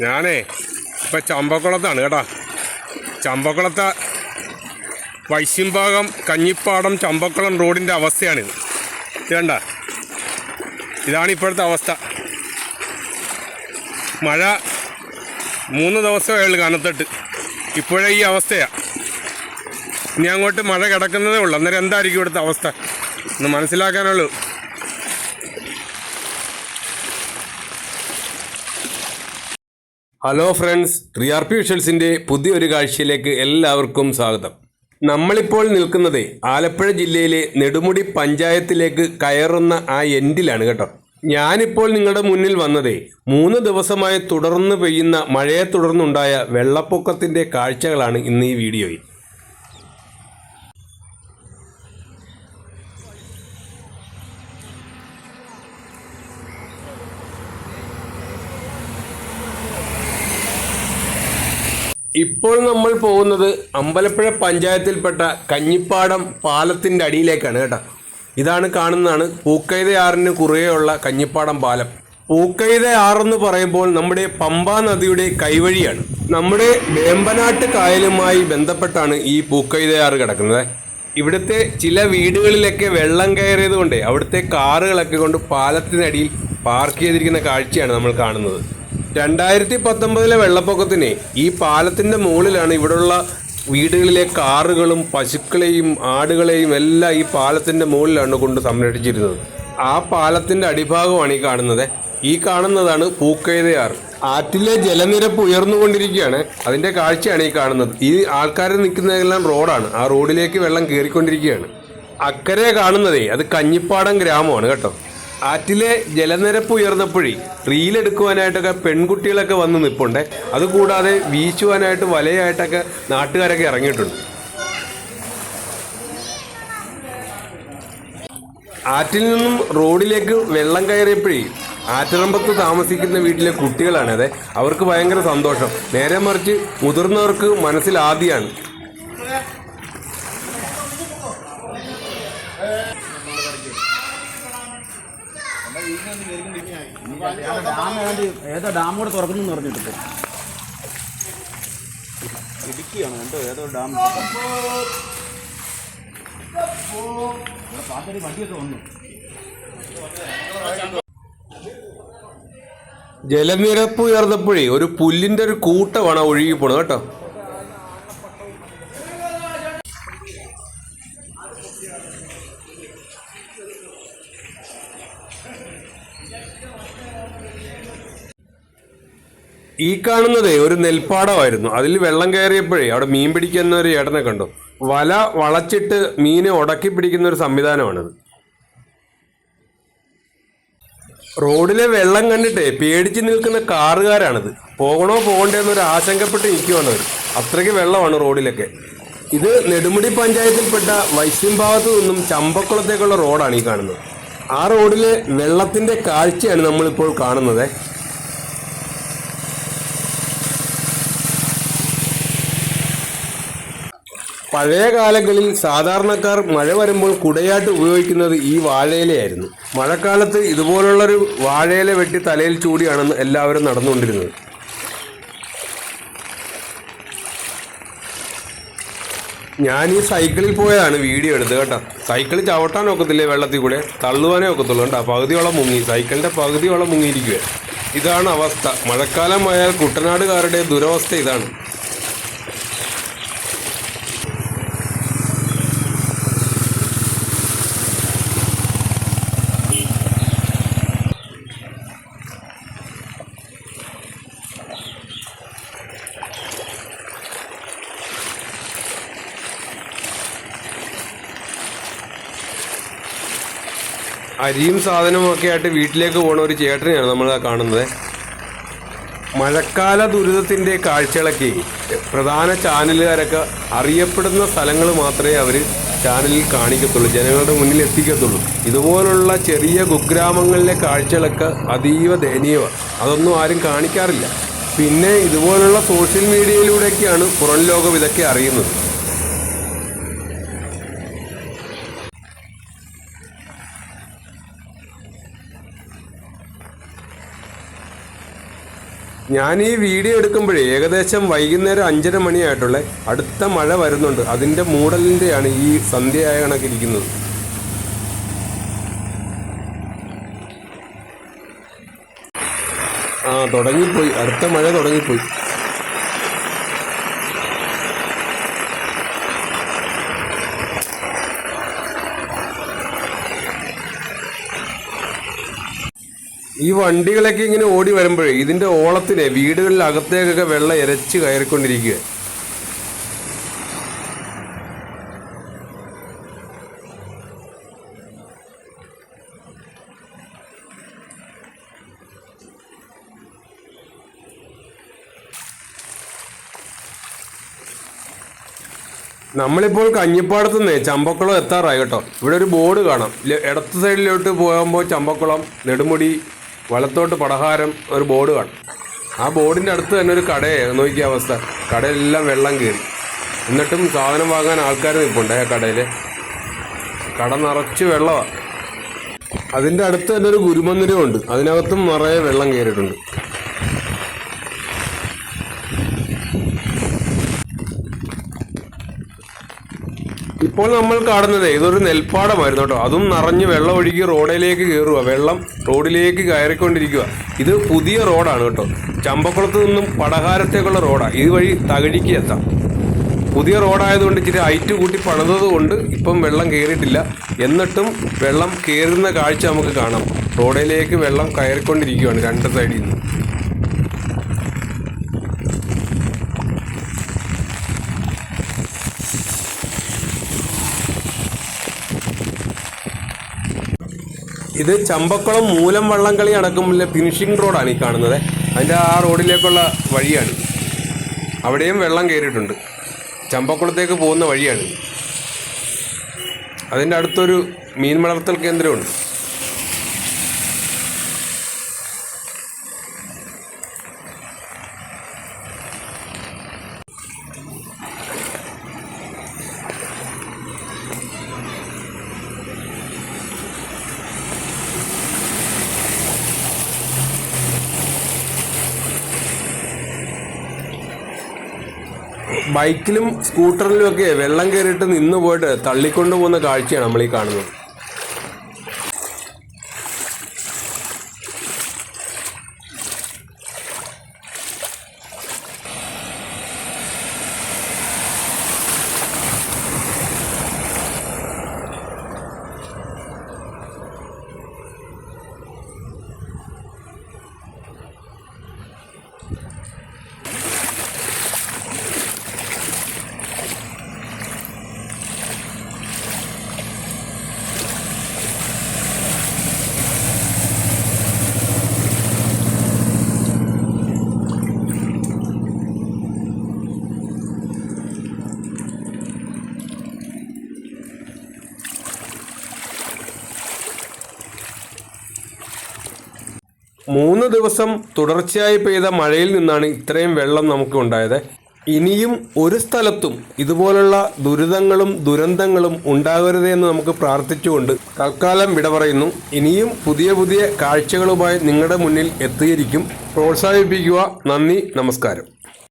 ഞാനേ ഇപ്പം ചമ്പക്കുളത്താണ് കേട്ടോ. ചമ്പക്കുളത്തെ വൈശ്യംഭാഗം കഞ്ഞിപ്പാടം ചമ്പക്കുളം റോഡിന്റെ അവസ്ഥയാണിത് വേണ്ട ഇതാണ് ഇപ്പോഴത്തെ അവസ്ഥ. മഴ മൂന്ന് ദിവസമേ ഉള്ളൂ കനത്തിട്ട്. ഇപ്പോഴേ ഈ അവസ്ഥയാണ് ഇനി അങ്ങോട്ട് മഴ കിടക്കുന്നതേ ഉള്ളൂ. അന്നേരം എന്തായിരിക്കും ഇവിടുത്തെ അവസ്ഥ? ഒന്ന് മനസ്സിലാക്കാനുള്ളൂ. ഹലോ ഫ്രണ്ട്സ് റി ആർ പി പുതിയൊരു കാഴ്ചയിലേക്ക് എല്ലാവർക്കും സ്വാഗതം. നമ്മളിപ്പോൾ നിൽക്കുന്നത് ആലപ്പുഴ ജില്ലയിലെ നെടുമുടി പഞ്ചായത്തിലേക്ക് കയറുന്ന ആ എൻഡിലാണ് കേട്ടോ. ഞാനിപ്പോൾ നിങ്ങളുടെ മുന്നിൽ വന്നത് മൂന്ന് ദിവസമായി തുടർന്ന് പെയ്യുന്ന മഴയെ തുടർന്നുണ്ടായ വെള്ളപ്പൊക്കത്തിന്റെ കാഴ്ചകളാണ് ഇന്ന് ഈ വീഡിയോയിൽ. ഇപ്പോൾ നമ്മൾ പോകുന്നത് അമ്പലപ്പുഴ പഞ്ചായത്തിൽപ്പെട്ട കഞ്ഞിപ്പാടം പാലത്തിന്റെ അടിയിലേക്കാണ് കേട്ടോ. ഇതാണ് കാണുന്നതാണ് പൂക്കൈത ആറിന് കുറുകെയുള്ള കഞ്ഞിപ്പാടം പാലം. പൂക്കൈത ആറെന്ന് പറയുമ്പോൾ നമ്മുടെ പമ്പാ നദിയുടെ കൈവഴിയാണ്. നമ്മുടെ വേമ്പനാട്ട് കായലുമായി ബന്ധപ്പെട്ടാണ് ഈ പൂക്കൈത ആറ് കിടക്കുന്നത്. ഇവിടുത്തെ ചില വീടുകളിലൊക്കെ വെള്ളം കയറിയത് കൊണ്ട് അവിടുത്തെ കാറുകളൊക്കെ കൊണ്ട് പാലത്തിനടിയിൽ പാർക്ക് ചെയ്തിരിക്കുന്ന കാഴ്ചയാണ് നമ്മൾ കാണുന്നത്. രണ്ടായിരത്തി പത്തൊമ്പതിലെ വെള്ളപ്പൊക്കത്തിന് ഈ പാലത്തിന്റെ മുകളിലാണ് ഇവിടെയുള്ള വീടുകളിലെ കാറുകളും പശുക്കളെയും ആടുകളെയും എല്ലാം ഈ പാലത്തിന്റെ മുകളിലാണ് കൊണ്ട് സംരക്ഷിച്ചിരുന്നത്. ആ പാലത്തിന്റെ അടിഭാഗമാണ് ഈ കാണുന്നത്. ഈ കാണുന്നതാണ് പൂക്കൈതയാർ. ആറ്റിലെ ജലനിരപ്പ് ഉയർന്നുകൊണ്ടിരിക്കുകയാണ്. അതിന്റെ കാഴ്ചയാണ് ഈ കാണുന്നത്. ഈ ആൾക്കാർ നിൽക്കുന്നതെല്ലാം റോഡാണ്. ആ റോഡിലേക്ക് വെള്ളം കയറിക്കൊണ്ടിരിക്കുകയാണ്. അക്കരെ കാണുന്നതേ അത് കഞ്ഞിപ്പാടം ഗ്രാമമാണ് കേട്ടോ. ആറ്റിലെ ജലനിരപ്പ് ഉയർന്നപ്പോഴേ റീലെടുക്കുവാനായിട്ടൊക്കെ പെൺകുട്ടികളൊക്കെ വന്ന് നിൽപ്പുണ്ട് അതുകൂടാതെ വീശുവാനായിട്ട് വലയായിട്ടൊക്കെ നാട്ടുകാരൊക്കെ ഇറങ്ങിയിട്ടുണ്ട്. ആറ്റിൽ നിന്നും റോഡിലേക്ക് വെള്ളം കയറിയപ്പോഴേ ആറ്ററമ്പത്ത് താമസിക്കുന്ന വീട്ടിലെ കുട്ടികളാണ് അതെ അവർക്ക് ഭയങ്കര സന്തോഷം. നേരെ മറിച്ച് മുതിർന്നവർക്ക് മനസ്സിൽ ഡാം ഏതാണ്ട് ഏതോ ഡാം കൂടെ തുറക്കുന്നു പറഞ്ഞിട്ട് ഇടുക്കിയാണ് എന്തോ ഏതോ ഡാം. പാത്തടി വണ്ടിയൊക്കെ വന്നു. ജലനിരപ്പ് ഉയർന്നപ്പോഴേ ഒരു പുല്ലിന്റെ ഒരു കൂട്ടമാണ് ഒഴുകി പോണത് കേട്ടോ? ഈ കാണുന്നതേ ഒരു നെൽപ്പാടമായിരുന്നു. അതിൽ വെള്ളം കയറിയപ്പോഴേ അവിടെ മീൻ പിടിക്കുന്ന ഒരു ഏട്ടനെ കണ്ടു. വല വളച്ചിട്ട് മീനെ ഉടക്കി പിടിക്കുന്ന ഒരു സംവിധാനമാണിത്. റോഡിലെ വെള്ളം കണ്ടിട്ടേ പേടിച്ച് നിൽക്കുന്ന കാറുകാരാണിത്. പോകണോ പോകണ്ടേ എന്നൊരു ആശങ്കപ്പെട്ട് നിൽക്കുവാണ് അവർ അത്രയ്ക്ക് വെള്ളമാണ് റോഡിലൊക്കെ. ഇത് നെടുമുടി പഞ്ചായത്തിൽപ്പെട്ട വൈശ്യം ഭാഗത്തു നിന്നും ചമ്പക്കുളത്തേക്കുള്ള റോഡാണ് ഈ കാണുന്നത്. ആ റോഡിലെ വെള്ളത്തിന്റെ കാഴ്ചയാണ് നമ്മളിപ്പോൾ കാണുന്നത്. പഴയ കാലങ്ങളിൽ സാധാരണക്കാർ മഴ വരുമ്പോൾ കുടയായിട്ട് ഉപയോഗിക്കുന്നത് ഈ വാഴയിലയായിരുന്നു. മഴക്കാലത്ത് ഇതുപോലുള്ളൊരു വാഴയില വെട്ടി തലയിൽ ചൂടിയാണ് എല്ലാവരും നടന്നുകൊണ്ടിരുന്നത്. ഞാൻ ഈ സൈക്കിളിൽ പോയതാണ് വീഡിയോ എടുത്തത് കേട്ടോ. സൈക്കിൾ ചവിട്ടാൻ ഒക്കത്തില്ലേ വെള്ളത്തിൽ കൂടെ? തള്ളുവാനേ ഒക്കത്തുള്ളൂ കേട്ടോ. പകുതിയോളം മുങ്ങി. സൈക്കിളിന്റെ പകുതിയോളം മുങ്ങിയിരിക്കുക ഇതാണ് അവസ്ഥ. മഴക്കാലമായാൽ കുട്ടനാടുകാരുടെ ദുരവസ്ഥ ഇതാണ്. അരിയും സാധനവും ഒക്കെ ആയിട്ട് വീട്ടിലേക്ക് പോണ ഒരു ചേട്ടനെയാണ് നമ്മൾ കാണുന്നത്. മഴക്കാല ദുരിതത്തിന്റെ കാഴ്ചകളൊക്കെ പ്രധാന ചാനലുകാരൊക്കെ അറിയപ്പെടുന്ന സ്ഥലങ്ങൾ മാത്രമേ അവർ ചാനലിൽ കാണിക്കത്തുള്ളൂ. ജനങ്ങളുടെ മുന്നിൽ എത്തിക്കത്തുള്ളൂ. ഇതുപോലുള്ള ചെറിയ കുഗ്രാമങ്ങളിലെ കാഴ്ചകളൊക്കെ അതീവ ദയനീയമാണ് അതൊന്നും ആരും കാണിക്കാറില്ല. പിന്നെ ഇതുപോലുള്ള സോഷ്യൽ മീഡിയയിലൂടെയൊക്കെയാണ് പുറം ലോകം ഇതൊക്കെ അറിയുന്നത്. ഞാൻ ഈ വീഡിയോ എടുക്കുമ്പോഴേ ഏകദേശം വൈകുന്നേരം അഞ്ചര മണിയായിട്ടുള്ള അടുത്ത മഴ വരുന്നുണ്ട്. അതിന്റെ മൂടലിന്റെയാണ് ഈ സന്ധ്യയായ കണക്കിരിക്കുന്നത്. ആ തുടങ്ങിപ്പോയി. അടുത്ത മഴ തുടങ്ങിപ്പോയി. ഈ വണ്ടികളൊക്കെ ഇങ്ങനെ ഓടി വരുമ്പോഴേ ഇതിന്റെ ഓളത്തിനെ വീടുകളിൽ അകത്തേക്കൊക്കെ വെള്ളം ഇരച്ച് കയറിക്കൊണ്ടിരിക്കുക. നമ്മളിപ്പോൾ കഞ്ഞിപ്പാടത്ത് നിന്ന് ചമ്പക്കുളം എത്താറായി കേട്ടോ. ഇവിടെ ഒരു ബോർഡ് കാണാം. ഇടത്ത് സൈഡിലോട്ട് പോകുമ്പോൾ ചമ്പക്കുളം നെടുമുടി വലത്തോട്ട് പടഹാരം ഒരു ബോർഡ് കാണും. ആ ബോർഡിന്റെ അടുത്ത് തന്നെ ഒരു കടയെ. നോക്കിയ അവസ്ഥ. കടയിലെല്ലാം വെള്ളം കയറി. എന്നിട്ടും സാധനം വാങ്ങാൻ ആൾക്കാർ നിൽപ്പുണ്ട് ആ കടയിൽ കട നിറച്ച് വെള്ളമാണ് അതിന്റെ അടുത്ത് തന്നെ ഒരു ഗുരുമന്ദിരമുണ്ട് അതിനകത്തും നിറയെ വെള്ളം കയറിയിട്ടുണ്ട്. ഇപ്പോൾ നമ്മൾ കാണുന്നത് ഇതൊരു നെൽപ്പാടമായിരുന്നു കേട്ടോ. അതും നിറഞ്ഞ് വെള്ളം ഒഴുകി റോഡിലേക്ക് കയറുക വെള്ളം റോഡിലേക്ക് കയറിക്കൊണ്ടിരിക്കുക ഇത് പുതിയ റോഡാണ് കേട്ടോ. ചമ്പക്കുളത്ത് നിന്നും പടഹാരത്തേക്കുള്ള റോഡാണ് ഇത് വഴി തകഴിക്ക് എത്താം. പുതിയ റോഡായതുകൊണ്ട് ഇച്ചിരി ഹൈറ്റ് കൂട്ടി പണിതത് കൊണ്ട് ഇപ്പം വെള്ളം കയറിയിട്ടില്ല എന്നിട്ടും വെള്ളം കയറുന്ന കാഴ്ച നമുക്ക് കാണാം. റോഡിലേക്ക് വെള്ളം കയറിക്കൊണ്ടിരിക്കുകയാണ് രണ്ട് സൈഡിൽ നിന്ന്. ഇത് ചമ്പക്കുളം മൂലം വള്ളംകളി അടക്കമുള്ള ഫിനിഷിംഗ് റോഡാണ് ഈ കാണുന്നത്. അതിന്റെ ആ റോഡിലേക്കുള്ള വഴിയാണ്. അവിടെയും വെള്ളം കയറിയിട്ടുണ്ട്. ചമ്പക്കുളത്തേക്ക് പോകുന്ന വഴിയാണ്. അതിന്റെ അടുത്തൊരു മീൻ വളർത്തൽ കേന്ദ്രമുണ്ട്. ബൈക്കിലും സ്കൂട്ടറിലും ഒക്കെ വെള്ളം കയറിയിട്ട് നിന്ന് പോയിട്ട് തള്ളിക്കൊണ്ടു പോകുന്ന കാഴ്ചയാണ് നമ്മൾ ഈ കാണുന്നത്. മൂന്ന് ദിവസം തുടർച്ചയായി പെയ്ത മഴയിൽ നിന്നാണ് ഇത്രയും വെള്ളം നമുക്ക് ഉണ്ടായത്. ഇനിയും ഒരു സ്ഥലത്തും ഇതുപോലുള്ള ദുരിതങ്ങളും ദുരന്തങ്ങളും ഉണ്ടാകരുതെന്ന് നമുക്ക് പ്രാർത്ഥിച്ചുകൊണ്ട് തൽക്കാലം വിട പറയുന്നു. ഇനിയും പുതിയ പുതിയ കാഴ്ചകളുമായി നിങ്ങളുടെ മുന്നിൽ എത്തിയിരിക്കും. പ്രോത്സാഹിപ്പിക്കുക. നന്ദി. നമസ്കാരം.